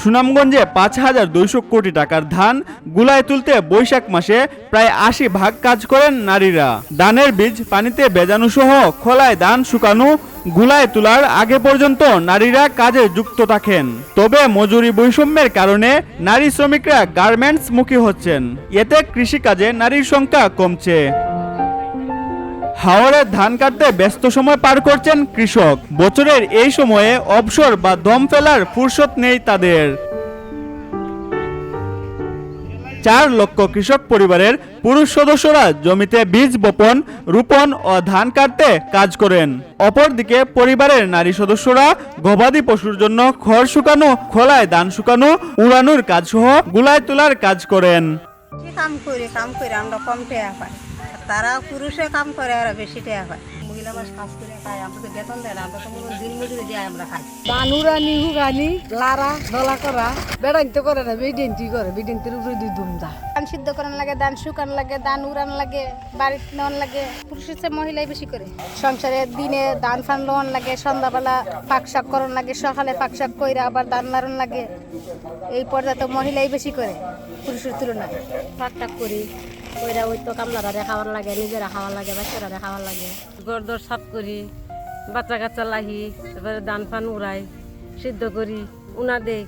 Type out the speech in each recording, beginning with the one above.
সুনামগঞ্জে পাঁচ হাজার দুইশো কোটি টাকার ধান গুলায় তুলতে বৈশাখ মাসে প্রায় আশি ভাগ কাজ করেন নারীরা। ধানের বীজ পানিতে বেজানো সহ খোলায় ধান শুকানো, গুলায় তোলার আগে পর্যন্ত নারীরা কাজে যুক্ত থাকেন। তবে মজুরি বৈষম্যের কারণে নারী শ্রমিকরা গার্মেন্টস মুখী হচ্ছেন। এতে কৃষিকাজে নারীর সংখ্যা কমছে। হাওড়ে ধান কাটতে ব্যস্ত সময় পার করছেন কৃষক। বছরের এই সময়ে অবসর বা দম ফেলার ফুরসত নেই তাদের। চার লক্ষ কৃষক পরিবারের পুরুষ সদস্যরা জমিতে বীজ বপন, রোপণ ও ধান কাটতে কাজ করেন। অপরদিকে পরিবারের নারী সদস্যরা গবাদি পশুর জন্য খড় শুকানো, খোলায় ধান শুকানো, উড়ানোর কাজ সহ গুলায় তোলার কাজ করেন। কাম করে কাম করে, আমরা তারা পুরুষে কাম করে আর বেশি টাকা পায় মহিলা মাস কাজ করে খায় আমরা তো বেতন দেয় না আমরা তো কোনো দিন মজুরি দিয়ে আমরা খাই। বানুরানি হুগানি লারা দলা করা বেড়াইতে করে না বিডিনটি করে বিডিনটির উপরে দুই দুম দা ধান সিদ্ধ করান লাগে ধান শুকান লাগে ধান উড়ান লাগে বাড়িতে নেওয়ান লাগে। পুরুষের চেয়ে মহিলাই বেশি করে। সংসারে দিনে ধান ফান লোন লাগে সন্ধ্যাবেলা পাক শাক করন লাগে সকালে পাক শাক কইরা আবার ধান নাড়ন লাগে। এই পর্যায়ে তো মহিলাই বেশি করে পুরুষের তুলনায়। পাক টাক করি ওইরা ওই তো কামলারা খাওয়ার লাগে নিজেরা খাওয়ার লাগে বাচ্চারা খাওয়ার লাগে। ঘর দর সাফ করি বাচ্চা কাচ্চা লাহি তারপরে ধান ফান উড়াই সিদ্ধ করি উনা দেই।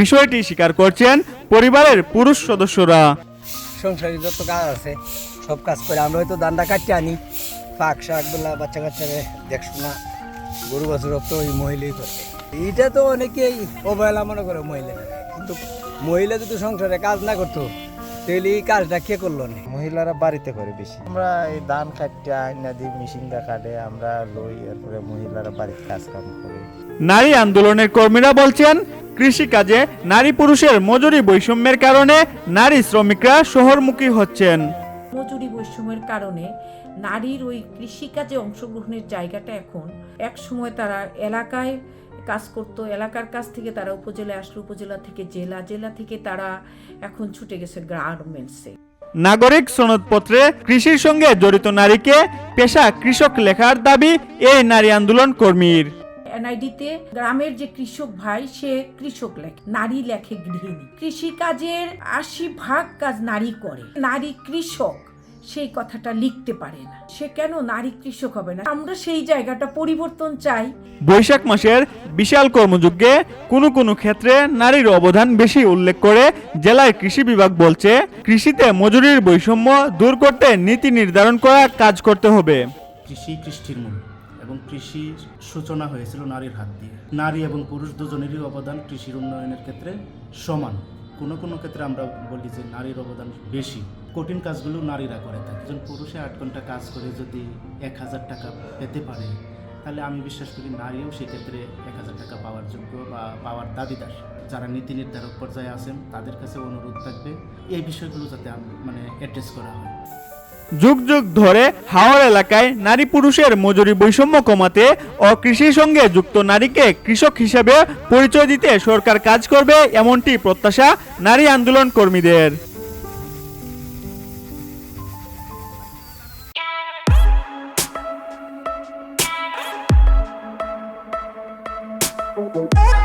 বিষয়টি স্বীকার করছেন পরিবারের পুরুষ সদস্যরা। সংসারে যত কাজ আছে সব কাজ করে আমরা হয়তো দান্ডা কাটতে আনি। পাক শাকগুলা বাচ্চা কাচ্চারে দেখশোনা গরু বাছুর তো ওই মহিলাই করে। এইটা তো অনেকেই অবহেলা মনে করে মহিলা কিন্তু মহিলা যদি সংসারে কাজ না করতো তাহলে এই কাজটা কে করল না? মহিলারা বাড়িতে করে বেশি। আমরা এই ধান কাটতে আইনা দিই মেশিনটা কাটে আমরা লই এরপরে মহিলারা বাড়িতে কাজ কাম করে। নারী আন্দোলনের কর্মীরা বলছেন কৃষিকাজে নারী পুরুষের মজুরি বৈষম্যের কারণে নারী শ্রমিকরা শহরমুখী হচ্ছেন। মজুরি বৈষম্যের কারণে নারীর ওই কৃষিকাজে অংশগ্রহণের জায়গাটা এখন এক সময় তারা এলাকায় কাজ করত এলাকার কাছ থেকে তারা উপজেলায় আসলো উপজেলা থেকে জেলা জেলা থেকে তারা এখন ছুটে গেছে গার্মেন্টসে। নাগরিক সনদপত্রে কৃষির সঙ্গে জড়িত নারীকে পেশা কৃষক লেখার দাবি এই নারী আন্দোলন কর্মীর। এনআইডিতে গ্রামের যে কৃষক ভাই সে কৃষক লেখে নারী লেখে গৃহিণী। কৃষিকাজের আশি ভাগ কাজ নারী করে। নারী কৃষক সেই কথাটা লিখতে পারে না। সে কেন নারী কৃষক হবে না? আমরা সেই জায়গাটা পরিবর্তন চাই। বৈশাখ মাসের বিশাল কর্মযজ্ঞে কোনো কোনো ক্ষেত্রে নারীর অবদান বেশি উল্লেখ করে জেলার কৃষি বিভাগ বলছে, কৃষিতে মজুরির বৈষম্য দূর করতে নীতি নির্ধারণ করা কাজ করতে হবে। কৃষি কৃষ্টির মূল এবং কৃষি সূচনা হয়েছিল নারীর হাত দিয়ে। নারী এবং পুরুষ দুজনেরই অবদান কৃষির উন্নয়নের ক্ষেত্রে সমান। কোনো কোনো ক্ষেত্রে আমরা বলি যে নারীর অবদান বেশি। কঠিন কাজগুলো নারীরা করে থাকে। একজন পুরুষে আট ঘণ্টা কাজ করে যদি এক হাজার টাকা পেতে পারে তাহলে আমি বিশ্বাস করি নারীও সেক্ষেত্রে এক হাজার টাকা পাওয়ার যোগ্য বা পাওয়ার দাবিদার। যারা নীতি নির্ধারক পর্যায়ে আছেন, তাদের কাছে অনুরোধ থাকবে এই বিষয়গুলো যাতে মানে অ্যাড্রেস করা হয়। যুগ যুগ ধরে হাওড় এলাকায় নারী পুরুষের মজুরি বৈষম্য কমাতে ও কৃষির সঙ্গে যুক্ত নারীকে কৃষক হিসেবে পরিচয় দিতে সরকার কাজ করবে, এমনটি প্রত্যাশা নারী আন্দোলন কর্মীদের। Thank